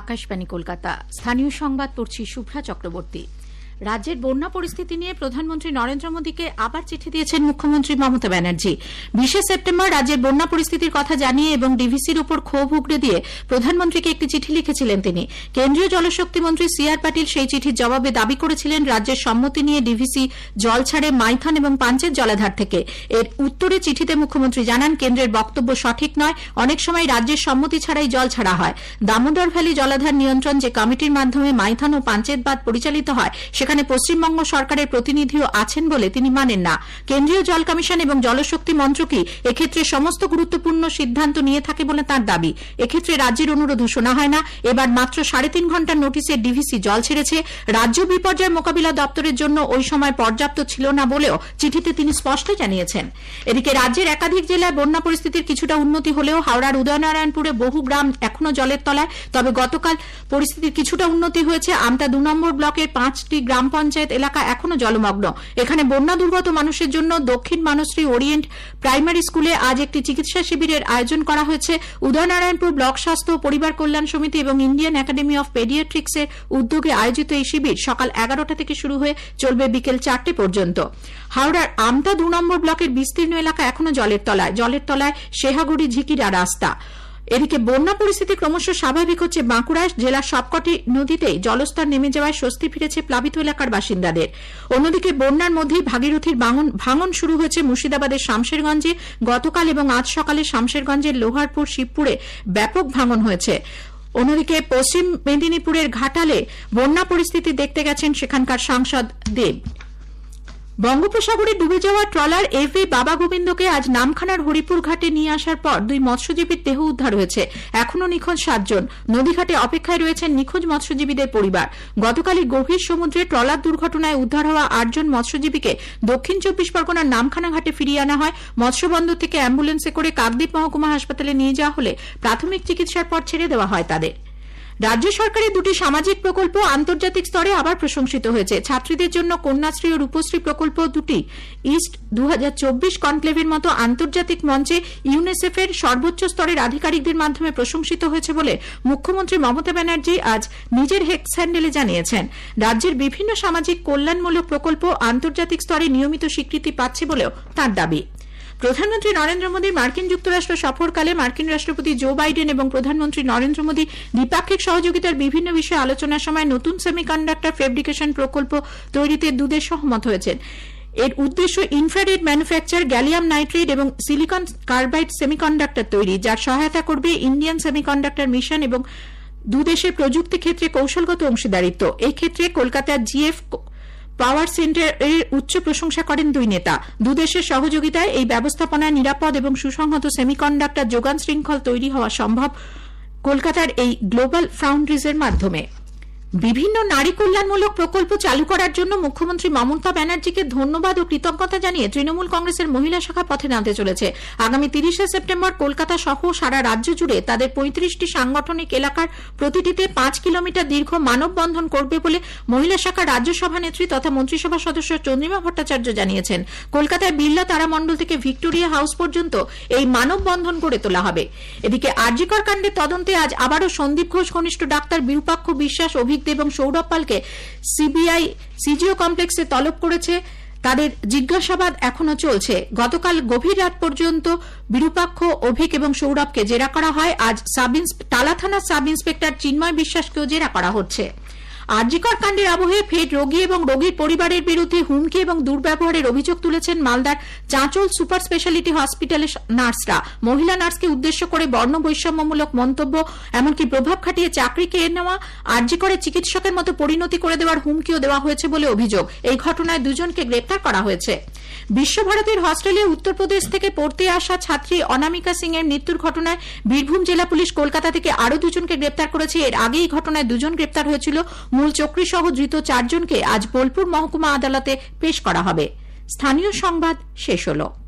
আকাশবাণী কলকাতা। স্থানীয় সংবাদ পড়ছি শুভ্রা চক্রবর্তী। রাজ্যের বন্যা পরিস্থিতি নিয়ে প্রধানমন্ত্রী নরেন্দ্র মোদীকে আবার চিঠি দিয়েছেন মুখ্যমন্ত্রী মমতা ব্যানার্জি। বিশে সেপ্টেম্বর রাজ্যের বন্যা পরিস্থিতির কথা জানিয়ে এবং ডিভিসির উপর ক্ষোভ উগড়ে দিয়ে প্রধানমন্ত্রীকে একটি চিঠি লিখেছিলেন তিনি। কেন্দ্রীয় জলশক্তি মন্ত্রী সি আর পাটিল সেই চিঠির জবাবে দাবি করেছিলেন, রাজ্যের সম্মতি নিয়ে ডিভিসি জল ছাড়ে মাইথন এবং পাঞ্চের জলাধার থেকে। এর উত্তরে চিঠিতে মুখ্যমন্ত্রী জানান, কেন্দ্রের বক্তব্য সঠিক নয়, অনেক সময় রাজ্যের সম্মতি ছাড়াই জল ছাড়া হয়। দামোদর ভ্যালি জলাধার নিয়ন্ত্রণ যে কমিটির মাধ্যমে মাইথন ও পাঞ্চেত বাঁধ পরিচালিত হয় পশ্চিমবঙ্গ সরকারের প্রতিনিধিও আছেন বলে তিনি মানেন না। কেন্দ্রীয় জল কমিশন এবং জলশক্তি মন্ত্রকই এক্ষেত্রে সমস্ত গুরুত্বপূর্ণ সিদ্ধান্ত নিয়ে থাকে বলে তার দাবি। এক্ষেত্রে রাজ্যের অনুরোধও শোনা হয় না। এবার মাত্র সাড়ে তিন ঘণ্টার নোটিসে ডিভিসি জল ছেড়েছে। রাজ্য বিপর্যয় মোকাবিলা দপ্তরের জন্য ওই সময় পর্যাপ্ত ছিল না বলেও চিঠিতে তিনি স্পষ্ট জানিয়েছেন। এদিকে রাজ্যের একাধিক জেলায় বন্যা পরিস্থিতির কিছুটা উন্নতি হলেও হাওড়ার উদয়নারায়ণপুরে বহু গ্রাম এখনও জলের তলায়। তবে গতকাল পরিস্থিতির কিছুটা উন্নতি হয়েছে। আমতা দু নম্বর ব্লকের পাঁচটি গ্রাম পঞ্চায়েত এলাকা এখনও জলমগ্ন। এখানে বন্যা দুর্গত মানুষের জন্য দক্ষিণ মানশ্রী ওরিয়েন্ট প্রাইমারি স্কুলে আজ একটি চিকিৎসা শিবিরের আয়োজন করা হয়েছে। উদয়নারায়ণপুর ব্লক স্বাস্থ্য পরিবার কল্যাণ সমিতি এবং ইন্ডিয়ান একাডেমি অফ পেডিয়াট্রিক্সের উদ্যোগে আয়োজিত এই শিবির সকাল এগারোটা থেকে শুরু হয়ে চলবে বিকেল চারটে পর্যন্ত। হাওড়ার আমতা দু নম্বর ব্লকের বিস্তীর্ণ এলাকা এখনও জলের তলায়। জলের তলায় শেহাগুড়ি ঝিকিরা রাস্তা। এদিকে বন্যা পরিস্থিতি ক্রমশ স্বাভাবিক হচ্ছে বাঁকুড়া জেলার সবকটি নদীতেই জলস্তর নেমে যাওয়ায় স্বস্তি ফিরেছে প্লাবিত এলাকার বাসিন্দাদের। অন্যদিকে বন্যার মধ্যেই ভাগীরথীর ভাঙন- শুরু হয়েছে মুর্শিদাবাদের শামশেরগঞ্জে। গতকাল এবং আজ সকালে শামশেরগঞ্জের লোহারপুর, শিবপুরে ব্যাপক ভাঙন হয়েছে। অন্যদিকে পশ্চিম মেদিনীপুরের ঘাটালে বন্যা পরিস্থিতি দেখতে গেছেন সেখানকার সাংসদ দেব। বঙ্গোপসাগরে ডুবে যাওয়া ট্রলার এভি বাবা গোবিন্দকে আজ নামখানার হরিপুর ঘাটে নিয়ে আসার পর দুই মৎস্যজীবীর দেহ উদ্ধার হয়েছে। এখনও নিখোঁজ সাতজন। নদীঘাটে অপেক্ষায় রয়েছেন নিখোঁজ মৎস্যজীবীদের পরিবার। গতকালই গভীর সমুদ্রে ট্রলার দুর্ঘটনায় উদ্ধার হওয়া আটজন মৎস্যজীবীকে দক্ষিণ চব্বিশ পরগনার নামখানা ঘাটে ফিরিয়ে আনা হয়। মৎস্যবন্দর থেকে অ্যাম্বুলেন্সে করে কাকদ্বীপ মহকুমা হাসপাতালে নিয়ে যাওয়া হলে প্রাথমিক চিকিৎসার পর ছেড়ে দেওয়া হয় তাদের। রাজ্য সরকারের দুটি সামাজিক প্রকল্প আন্তর্জাতিক স্তরে আবার প্রশংসিত হয়েছে। ছাত্রীদের জন্য কন্যাশ্রী ও রূপশ্রী প্রকল্প দুটি। ইস্ট দু হাজার চব্বিশ কনক্লেভের মতো আন্তর্জাতিক মঞ্চে ইউনিসেফের সর্বোচ্চ স্তরের আধিকারিকদের মাধ্যমে প্রশংসিত হয়েছে বলে মুখ্যমন্ত্রী মমতা ব্যানার্জি আজ নিজের হেক্স হ্যান্ডেলে জানিয়েছেন। রাজ্যের বিভিন্ন সামাজিক কল্যাণমূলক প্রকল্প আন্তর্জাতিক স্তরে নিয়মিত স্বীকৃতি পাচ্ছে বলেও তার দাবি। প্রধানমন্ত্রী নরেন্দ্র মোদী, মার্কিন যুক্তরাষ্ট্র সফরকালে মার্কিন রাষ্ট্রপতি জো বাইডেন এবং প্রধানমন্ত্রী নরেন্দ্র মোদী দ্বিপাক্ষিক সহযোগিতার বিভিন্ন বিষয়ে আলোচনার সময় নতুন সেমিকন্ডাক্টর ফেব্রিকেশন প্রকল্প তৈরিতে দুদেশ সহমত হয়েছেন। এর উদ্দেশ্য ইনফ্রারেড ম্যানুফ্যাকচার, গ্যালিয়াম নাইট্রেট এবং সিলিকন কার্বাইড সেমিকন্ডাক্টর তৈরি, যার সহায়তা করবে ইন্ডিয়ান সেমিকন্ডাক্টর মিশন এবং দুদেশের প্রযুক্তি ক্ষেত্রে কৌশলগত অংশীদারিত্ব। এই ক্ষেত্রে কলকাতার জিএফ পাওয়ার সেন্টারের উচ্চ প্রশংসা করেন দুই নেতা। দুদেশের সহযোগিতায় এই ব্যবস্থাপনায় নিরাপদ এবং সুসংহত সেমিকন্ডাক্টর যোগান শৃঙ্খল তৈরি হওয়া সম্ভব কলকাতার এই গ্লোবাল ফাউন্ড্রিজের মাধ্যমে। বিভিন্ন নারী কল্যাণমূলক প্রকল্প চালু করার জন্য মুখ্যমন্ত্রী মমতা ব্যানার্জিকে ধন্যবাদ ও কৃতজ্ঞতা জানিয়ে তৃণমূল কংগ্রেসের মহিলা শাখা পথে নামতে চলেছে। আগামী তিরিশে সেপ্টেম্বর কলকাতা সহ সারা রাজ্য জুড়ে তাদের পঁয়ত্রিশটি সাংগঠনিক এলাকার প্রতিটিতে পাঁচ কিলোমিটার দীর্ঘ মানববন্ধন করবে বলে মহিলা শাখা রাজ্যসভা নেত্রী তথা মন্ত্রিসভা সদস্য চন্দ্রিমা ভট্টাচার্য জানিয়েছেন। কলকাতায় বিড়লা তারামণ্ডল থেকে ভিক্টোরিয়া হাউস পর্যন্ত এই মানববন্ধন গড়ে তোলা হবে। এদিকে আরজিকর কাণ্ডের তদন্তে আজ আবারও সন্দীপ ঘোষ, ঘনিষ্ঠ ডাক্তার বিরূপাক্ষ বিশ্বাস, অভিজ্ঞ এবং সৌরভ পালকে সিবিআই সিজিও কমপ্লেক্সে তলব করেছে। তাদের জিজ্ঞাসাবাদ এখনও চলছে। গতকাল গভীর রাত পর্যন্ত বিরূপাক্ষ, অভিক এবং সৌরভকে জেরা করা হয়। আজ টালা থানার সাব ইন্সপেক্টর চিন্ময় বিশ্বাসকেও জেরা করা হচ্ছে। আরজিকর কাণ্ডের আবহে ফের রোগী এবং রোগীর পরিবারের বিরুদ্ধে হুমকি এবং দুর্ব্যবহারের অভিযোগ তুলেছেন মালদার চাঁচল সুপার স্পেশালিটি হসপিটালের নার্সরা। মহিলা নার্সকে উদ্দেশ্য করে বর্ণ বৈষম্যমূলক মন্তব্য, এমনকি প্রভাব খাটিয়ে চাকরি কেড়ে নেওয়া আরজিকরের চিকিৎসকের মতো পরিণতি করে দেওয়ার হুমকিও দেওয়া হয়েছে বলে অভিযোগ। এই ঘটনায় দুজনকে গ্রেপ্তার করা হয়েছে। বিশ্বভারতীর হস্টেলে উত্তরপ্রদেশ থেকে পড়তে আসা ছাত্রী অনামিকা সিং এর মৃত্যুর ঘটনায় বীরভূম জেলা পুলিশ কলকাতা থেকে আরও দুজনকে গ্রেপ্তার করেছে। এর আগে এই ঘটনায় দুজন গ্রেপ্তার হয়েছিল। মূল চক্রী সহ ধৃত চারজনকে আজ বোলপুর মহকুমা আদালতে পেশ করা হবে। স্থানীয় সংবাদ শেষ হলো।